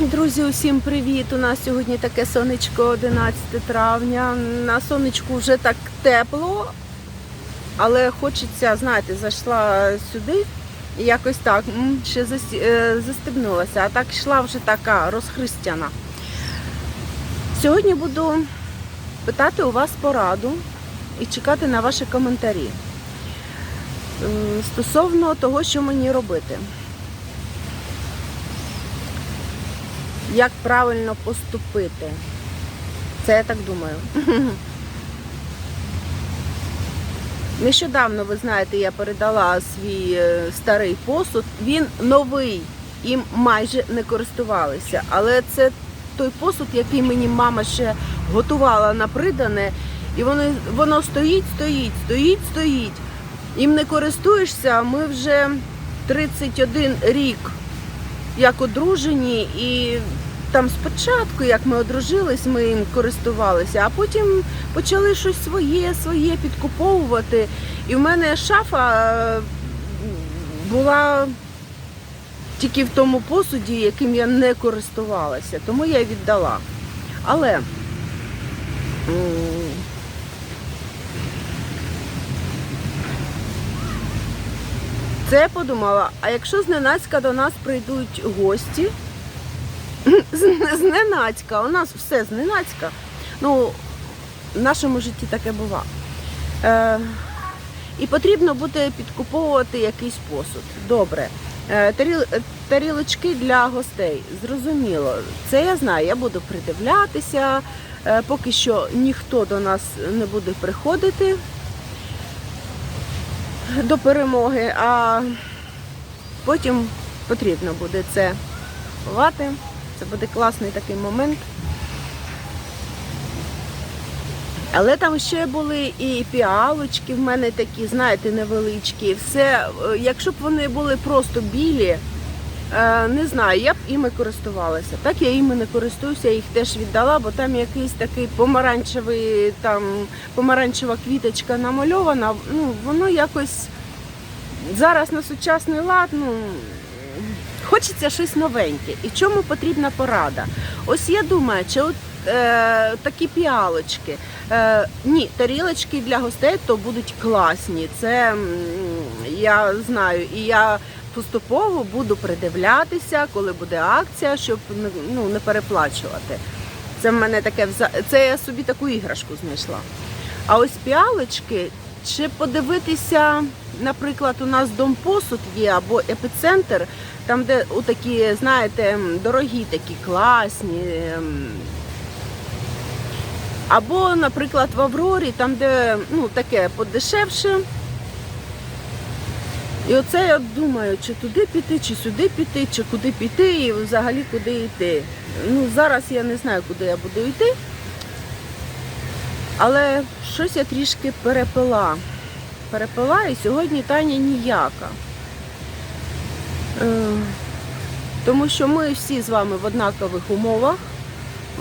Друзі, усім привіт! У нас сьогодні таке сонечко 11 травня. На сонечку вже так тепло, але хочеться, знаєте, зайшла сюди і якось так ще е, застебнулася, а так йшла вже така розхристяна. Сьогодні буду питати у вас пораду і чекати на ваші коментарі стосовно того, що мені робити. Як правильно поступити. Це я так думаю. Нещодавно, ви знаєте, я передала свій е, старий посуд. Він новий, їм майже не користувалися. Але це той посуд, який мені мама ще готувала на придане, і воно, воно стоїть, стоїть, стоїть, стоїть. Їм не користуєшся, ми вже 31 рік як одружені, і там спочатку, як ми одружились, ми їм користувалися, а потім почали щось своє, своє підкуповувати. І в мене шафа е, була тільки в тому посуді, яким я не користувалася, тому я віддала. Але Це я подумала, а якщо зненацька до нас прийдуть гості, зненацька, у нас все зненацька. Ну, в нашому житті таке бува. Е, і потрібно буде підкуповувати якийсь посуд. Добре. Е, таріл, тарілочки для гостей. Зрозуміло. Це я знаю, я буду придивлятися. Е, поки що ніхто до нас не буде приходити до перемоги, а потім потрібно буде це ховати. Це буде класний такий момент. Але там ще були і піалочки в мене такі, знаєте, невеличкі. Все, е, якщо б вони були просто білі, е, не знаю, я б іми користувалася. Так я іми не користуюся, їх теж віддала, бо там якийсь такий помаранчевий, там помаранчева квіточка намальована. Ну, воно якось зараз на сучасний лад, ну. Хочеться щось новеньке. І чому потрібна порада? Ось я думаю, чи от е, такі піалочки. Е, ні, тарілочки для гостей то будуть класні. Це я знаю. І я поступово буду придивлятися, коли буде акція, щоб ну, не переплачувати. Це в мене таке це я собі таку іграшку знайшла. А ось піалочки, чи подивитися, наприклад, у нас дом посуд є або епіцентр, там, де такі, знаєте, дорогі, такі класні. ем, Або, наприклад, в Аврорі, там, де ну, таке подешевше. І оце я думаю, чи туди піти, чи сюди піти, чи куди піти, і взагалі куди йти. Ну, зараз я не знаю, куди я буду йти. Але щось я трішки перепила. Перепила і сьогодні Таня ніяка. Е, Тому що ми всі з вами в однакових умовах.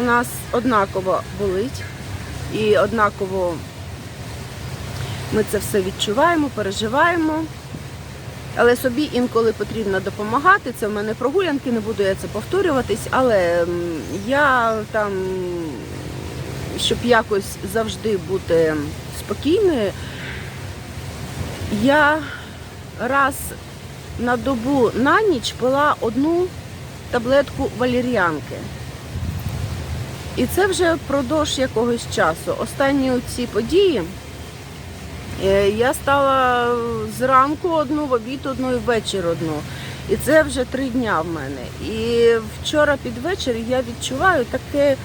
У нас однаково болить і однаково ми це все відчуваємо, переживаємо. Але собі інколи потрібно допомагати. Це в мене прогулянки, не буду я це повторюватись, але я там, щоб якось завжди бути спокійною, я раз на добу на ніч пила одну таблетку валір'янки. І це вже впродовж якогось часу. Останні ці події е, я стала зранку одну, в обід одну і ввечері одну. І це вже три дня в мене. І вчора під вечір я відчуваю таке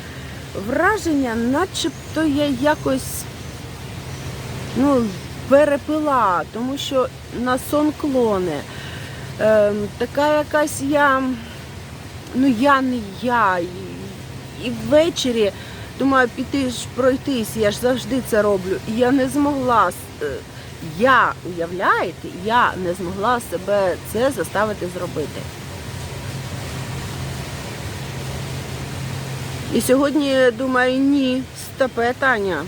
враження, начебто я якось ну, перепила, тому що на сон клоне. Ем, така якась я, ну я не я. І, і ввечері думаю, піти ж пройтись, я ж завжди це роблю. І я не змогла. е, Я, уявляєте, я не змогла себе це заставити зробити. І сьогодні думаю, ні, стопе, Таня,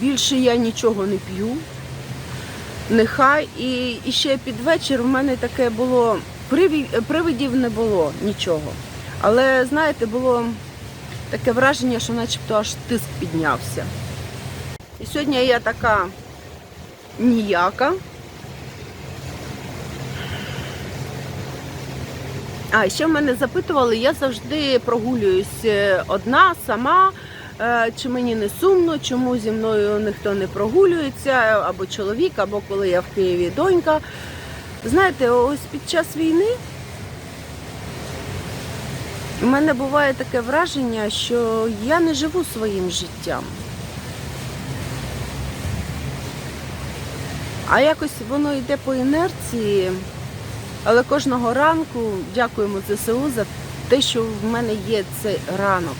більше я нічого не п'ю. Нехай і, і ще під вечір в мене таке було привидів не було нічого. Але знаєте, було таке враження, що начебто аж тиск піднявся. І сьогодні я така ніяка. А ще в мене запитували, я завжди прогулююсь е, одна, сама. Е, Чи мені не сумно, чому зі мною ніхто не прогулюється, або чоловік, або коли я в Києві донька. Знаєте, ось під час війни у мене буває таке враження, що я не живу своїм життям. А якось воно йде по інерції. Але кожного ранку дякуємо ЗСУ за те, що в мене є цей ранок.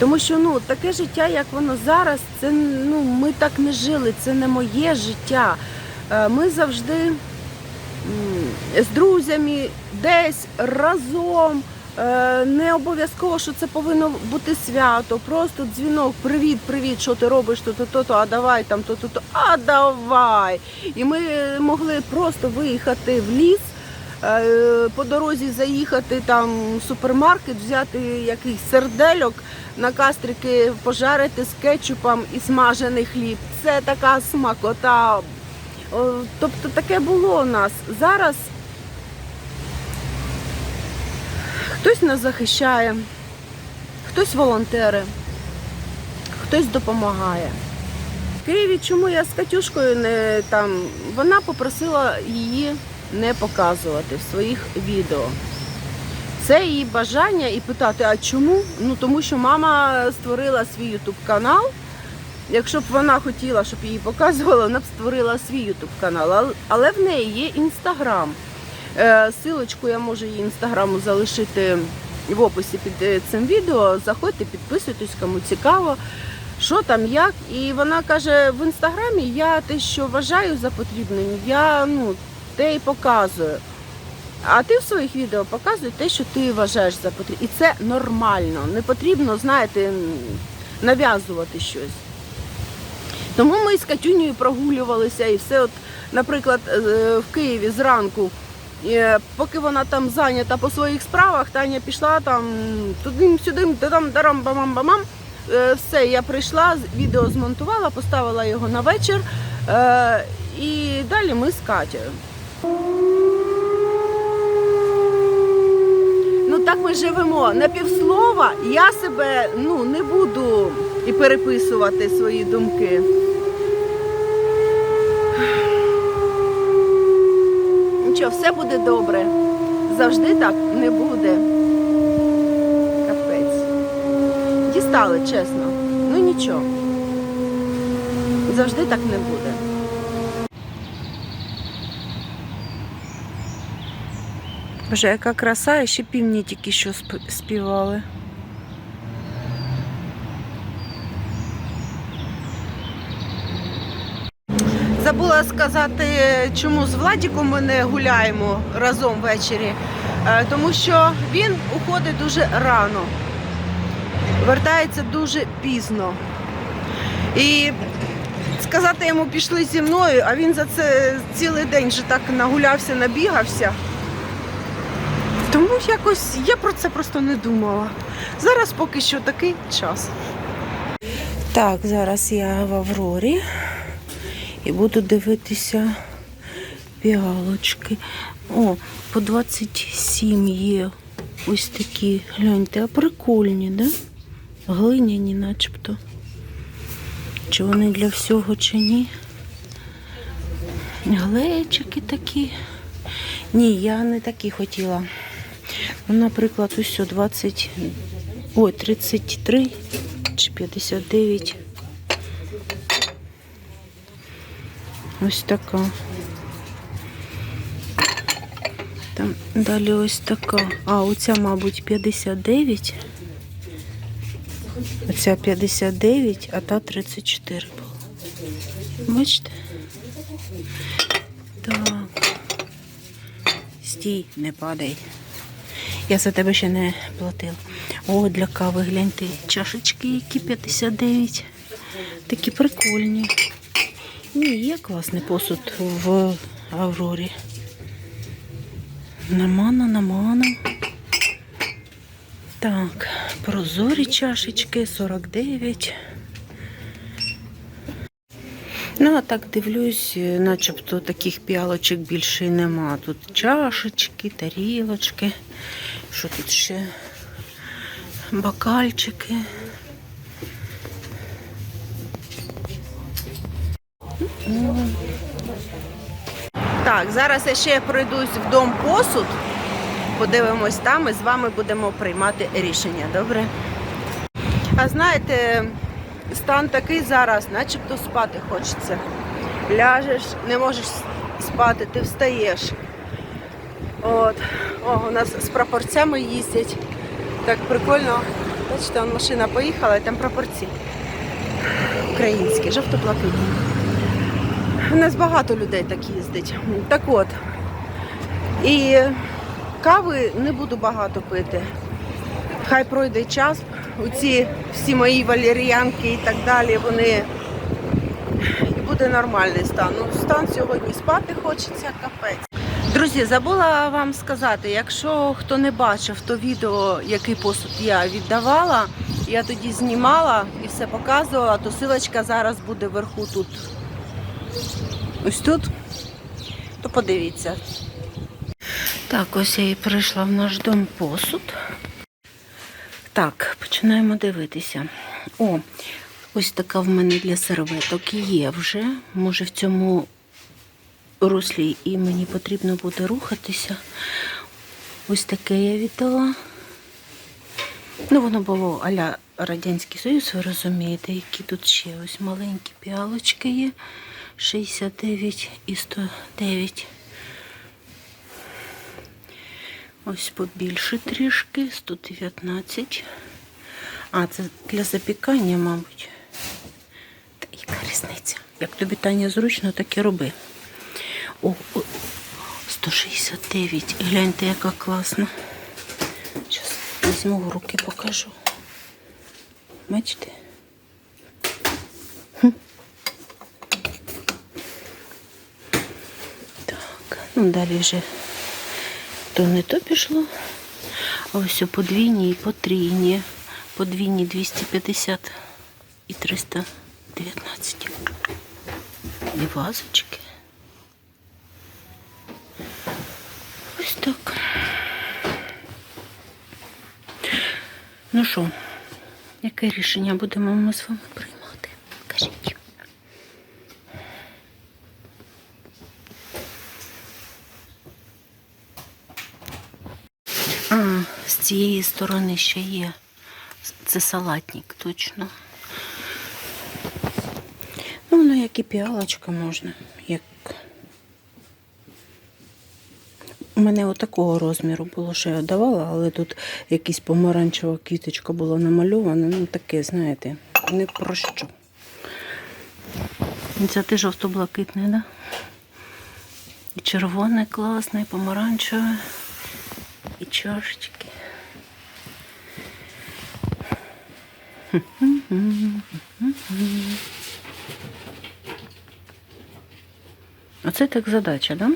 Тому що ну, таке життя, як воно зараз, це ну, ми так не жили, це не моє життя. Е, Ми завжди з друзями десь разом. Е, Не обов'язково, що це повинно бути свято. Просто дзвінок, привіт, привіт, що ти робиш, то, то, то, то, а давай там, то, то, то, а давай. І ми могли просто виїхати в ліс, е, по дорозі заїхати там в супермаркет, взяти якийсь сердельок на кастрики, пожарити з кетчупом і смажений хліб. Це така смакота. Тобто таке було у нас. Зараз хтось нас захищає, хтось волонтери, хтось допомагає. В Києві чому я з Катюшкою не там. Вона попросила її не показувати в своїх відео. Це її бажання і питати, а чому? Ну тому що мама створила свій ютуб канал. Якщо б вона хотіла, щоб її показували, вона б створила свій ютуб канал. Але- Але в неї є інстаграм. Е, Силочку я можу її інстаграму залишити в описі під е, цим відео. Заходьте, підписуйтесь, кому цікаво, що там, як. І вона каже: в інстаграмі я те, що вважаю за потрібним, я ну, те і показую. А ти в своїх відео показуй те, що ти вважаєш за потрібне. І це нормально. Не потрібно, знаєте, нав'язувати щось. Тому ми з Катюнею прогулювалися і все. От, наприклад, е, в Києві зранку, е, поки вона там зайнята по своїх справах, Таня пішла там туди-сюди, там дарам бамам бамам Е, Все, я прийшла, відео змонтувала, поставила його на вечір. І далі ми з Катєю. Так ми живемо. На півслова я себе ну, не буду і переписувати свої думки. Нічого, все буде добре. Завжди так не буде. Капець. Дістали, чесно. Ну нічого. Завжди так не буде. Боже, яка краса, і ще півні тільки що сп- співали. Забула сказати, чому з Владіком ми не гуляємо разом ввечері. Е, Тому що він уходить дуже рано, вертається дуже пізно. І сказати йому пішли зі мною, а він за це цілий день вже так нагулявся, набігався. Тому якось я про це просто не думала. Зараз поки що такий час. Так, зараз я в Аврорі і буду дивитися піалочки. О, по 27 є ось такі, гляньте, а прикольні, да? Глиняні начебто. Чи вони для всього, чи ні? Глечики такі. Ні, я не такі хотіла. Ну, наприклад, ось о 20, ой, 33 чи 59. Ось така. Там далі ось така. А, оця, мабуть, 59. Оця 59, а та 34 була. Бачите? Так. Стій, не падай. Я за тебе ще не платила. О, для кави гляньте. Чашечки, які 59. Такі прикольні. Ні, є класний посуд в Аврорі. Намана, намана. Так, прозорі чашечки 49. Ну, а так дивлюсь, е, начебто таких піалочок більше нема. Тут чашечки, тарілочки. Що тут ще? Бокальчики. Так, зараз я ще пройдусь в дом посуд. Подивимось там і з вами будемо приймати рішення, добре? А знаєте, стан такий зараз, начебто спати хочеться. Ляжеш, не можеш спати, ти встаєш. От. О, у нас з прапорцями їздять. Так прикольно. Бачите, вон машина поїхала, і там прапорці. Українські, жовто-блакитні. У нас багато людей так їздить. Так от. І кави не буду багато пити. Хай пройде час. Оці всі мої валеріанки і так далі, вони і буде нормальний стан. Ну, стан сьогодні спати хочеться капець. Друзі, забула вам сказати, якщо хто не бачив то відео, який посуд я віддавала, я тоді знімала і все показувала, то силочка зараз буде вверху тут. Ось тут. То подивіться. Так, ось я і прийшла в наш дом посуд. Так, починаємо дивитися. О, ось така в мене для серветок є вже. Може в цьому руслі і мені потрібно буде рухатися. Ось таке я віддала. Ну, воно було аля Радянський Союз, ви розумієте, які тут ще ось маленькі піалочки є. 69 і 109. Ось побільше трішки, 119. А, це для запікання, мабуть. Та яка різниця? Як тобі Таня зручно, так і роби. О, о 169. Гляньте, яка класна. Зараз візьму в руки, покажу. Бачите? Так, ну далі вже то не то пішло. А ось подвійні і потрійні. Подвійні 250 і 319. І вазочки. Ось так. Ну що, яке рішення будемо ми з вами приймати? Кажіть. А, з цієї сторони ще є. Це салатник, точно. Ну, воно як і піалочка можна, як. У мене отакого розміру було, що я давала, але тут якась помаранчева квіточка була намальована. Ну, таке, знаєте, не про що. Це ти жовто-блакитне, да? І червоне класне, і помаранчеве, і чашечки. Оце так задача, да?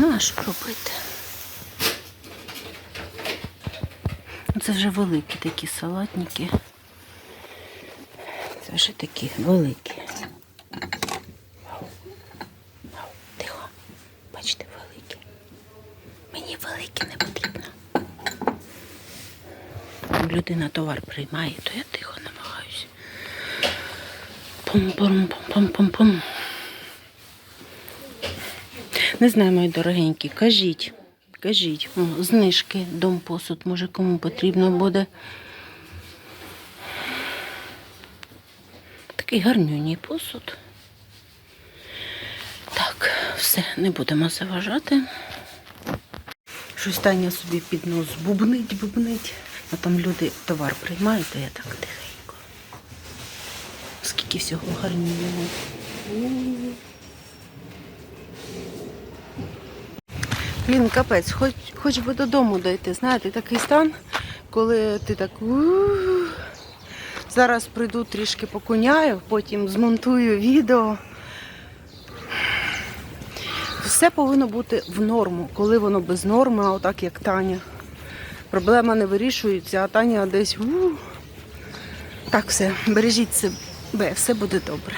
Ну, а що робити? Це вже великі такі салатники. Це вже такі великі. Тихо. Бачите, великі. Мені великі не потрібно. Людина товар приймає, то я тихо намагаюся. Пум-пум-пум-пум-пум. Не знаю, мої дорогенькі, кажіть, кажіть, О, знижки, дом посуд, може кому потрібно буде. Такий гарнюній посуд. Так, все, не будемо заважати. Щось Таня собі під нос бубнить, бубнить. А там люди товар приймають, то я так тихенько. Скільки всього гарнього. Блін, капець, хоч, хоч би додому дойти. Знаєте, такий стан, коли ти так. Зараз прийду трішки покуняю, потім змонтую відео. Все повинно бути в норму. Коли воно без норми, а отак як Таня. проблема не вирішується, а Таня десь. Так, все, бережіть себе, все буде добре.